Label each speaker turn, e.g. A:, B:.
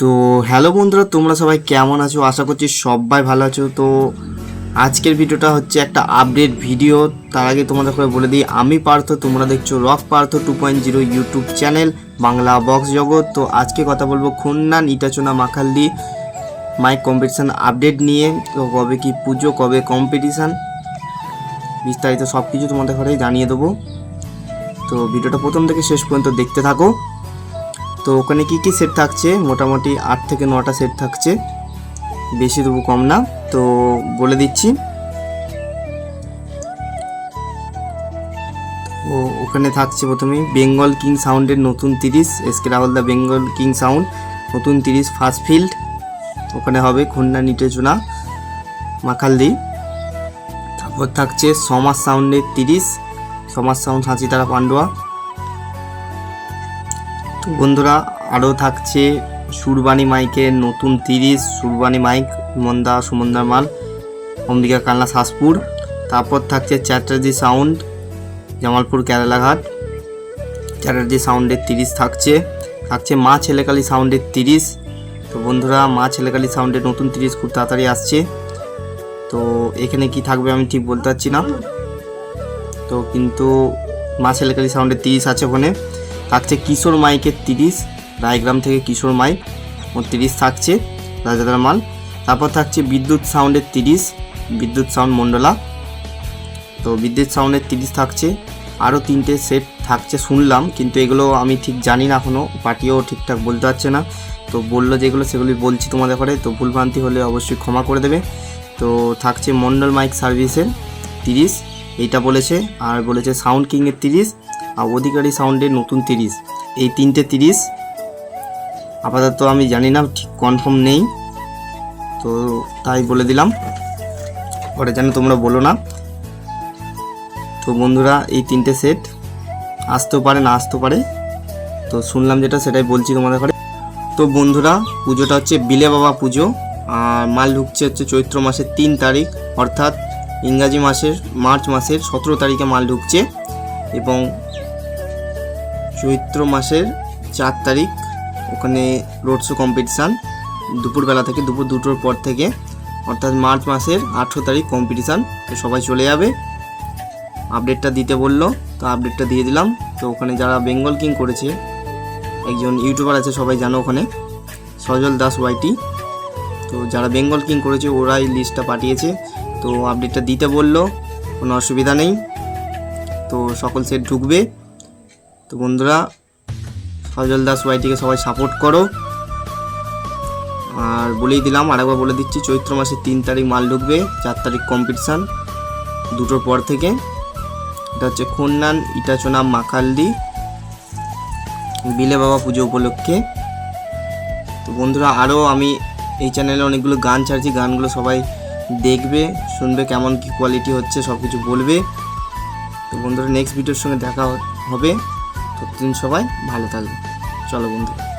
A: তো হ্যালো বন্ধুরা, তোমরা সবাই কেমন আছো? আশা করছি সবাই ভালো আছো। তো আজকের ভিডিওটা হচ্ছে একটা আপডেট ভিডিও তার আগে তোমাদের করে বলে দিই, আমি পার্থ, তোমরা দেখছ rock Partha two point zero YouTube channel Bangla box জগৎ। তো আজকে কথা বলব খুন্নান, ইটাচোনা মাখালদি মাইক কম্পিটিশান আপডেট নিয়ে, তো কবে কি পুজো, কবে কম্পিটিশান বিস্তারিত সব কিছু তোমাদের ঘরেই জানিয়ে দেবো। তো ভিডিওটা প্রথম থেকে শেষ পর্যন্ত দেখতে থাকো। তো ওখানে কি কি সেট থাকছে? মোটামুটি আট থেকে নটা সেট থাকছে। বেশি দেবো কম না। তো বলে দিচ্ছি। ও, ওখানে থাকছে প্রথমে বেঙ্গল কিং সাউন্ডের নতুন তিরিশ SK Rahul da Bengal king sound নতুন তিরিশ ফার্স্ট ফিল্ড ওখানে হবে খুন্না নিটেচুনা মাখালদি। তারপর থাকছে সমাজ সাউন্ডের তিরিশ, সমাজ সাউন্ড হাঁচিতারা পান্ডুয়া। তো বন্ধুরা, আরও থাকছে সুরবানি মাইকের নতুন তিরিশ সুরবানি মাইক, মন্দা, সুমন্দার মাল, অম্বিকা কালনা, শাসপুর। তারপর থাকছে চ্যাটার্জি সাউন্ড, জামালপুর কেরালাঘাট চ্যাটার্জি সাউন্ডের তিরিশ থাকছে। থাকছে মা ছেলেকালী সাউন্ডের তিরিশ। তো বন্ধুরা, মা ছেলেকালী সাউন্ডের নতুন তিরিশ খুব তাড়াতাড়ি আসছে। তো এখানে কি থাকবে আমি ঠিক বলতে পারছি না। তো কিন্তু মা ছেলেকালী সাউন্ডের তিরিশ আছে ওখানে। থাকছে কিশোর মাইকের তিরিশ, রায়গ্রাম থেকে কিশোর মাইক ও তিরিশ থাকছে রাজাদার মাল তারপর থাকছে বিদ্যুৎ সাউন্ডের তিরিশ, বিদ্যুৎ সাউন্ড মণ্ডলা। তো বিদ্যুৎ সাউন্ডের তিরিশ থাকছে। আরও তিনটে সেট থাকছে শুনলাম, কিন্তু এগুলো আমি ঠিক জানি না এখনও পার্টিও ঠিকঠাক বলতে পারছে না। তো বলল যেগুলো সেগুলি বলছি তোমাদের ঘরে, তো ভুলভ্রান্তি হলে অবশ্যই ক্ষমা করে দেবে। তো থাকছে মন্ডল মাইক সার্ভিসের তিরিশ, এইটা বলেছে, আর বলেছে সাউন্ড কিংয়ের তিরিশ অধিকারী সাউন্ডের নতুন তিরিশ। এই তিনটে তিরিশ, আপাতত আমি জানি না, ঠিক কনফার্ম নেই। তো তাই বলে দিলাম। পরে যেন তোমরা বলো না। তো বন্ধুরা, এই তিনটে সেট আসতেও পারে, না আসতেও পারে। তো শুনলাম যেটা, সেটাই বলছি তোমাদের ঘরে। তো বন্ধুরা, পুজোটা হচ্ছে বিলে বাবা পুজো। আর মাল ঢুকছে হচ্ছে চৈত্র মাসের তিন তারিখ, অর্থাৎ ইংরাজি মাসের, মার্চ মাসের সতেরো তারিখে মাল ঢুকছে। এবং চৈত্র মাসের চার তারিখ, ওখানে রোড শো কম্পিটিশান দুপুরবেলা থেকে, দুপুর দুটোর পর থেকে, অর্থাৎ মার্চ মাসের আঠেরো তারিখ কম্পিটিশান তো সবাই চলে যাবে। আপডেটটা দিতে বলল, তো আপডেটটা দিয়ে দিলাম। তো ওখানে যারা বেঙ্গল কিং করেছে, একজন ইউটিউবার আছে, সবাই জানো ওখানে, সজল দাস ওয়াইটি তো যারা বেঙ্গল কিং করেছে, ওরাই লিস্টটা পাঠিয়েছে। তো আপডেটটা দিতে বলল, কোনো অসুবিধা নেই। তো সকল সেট ঢুকবে। তো বন্ধুরা, সজল দাস ওয়াইটিকে সবাই সাপোর্ট করো। আর বলেই দিলাম, আরেকবার বলে দিচ্ছি, চৈত্র মাসের তিন তারিখ মাল ঢুকবে, চার তারিখ কম্পিটিশান দুটোর পর থেকে। এটা হচ্ছে খন্নান ইটাচোনা মাখালদি, বিলে বাবা পুজো উপলক্ষে। তো বন্ধুরা আরও আমি এই চ্যানেলে অনেকগুলো গান ছাড়ছি, গানগুলো সবাই দেখবে, শুনবে কেমন কী কোয়ালিটি হচ্ছে সব কিছু বলবে। তো বন্ধুরা নেক্সট ভিডিওর সঙ্গে দেখা হবে। ততদিন সবাই ভালো থাকবে চলো বন্ধু।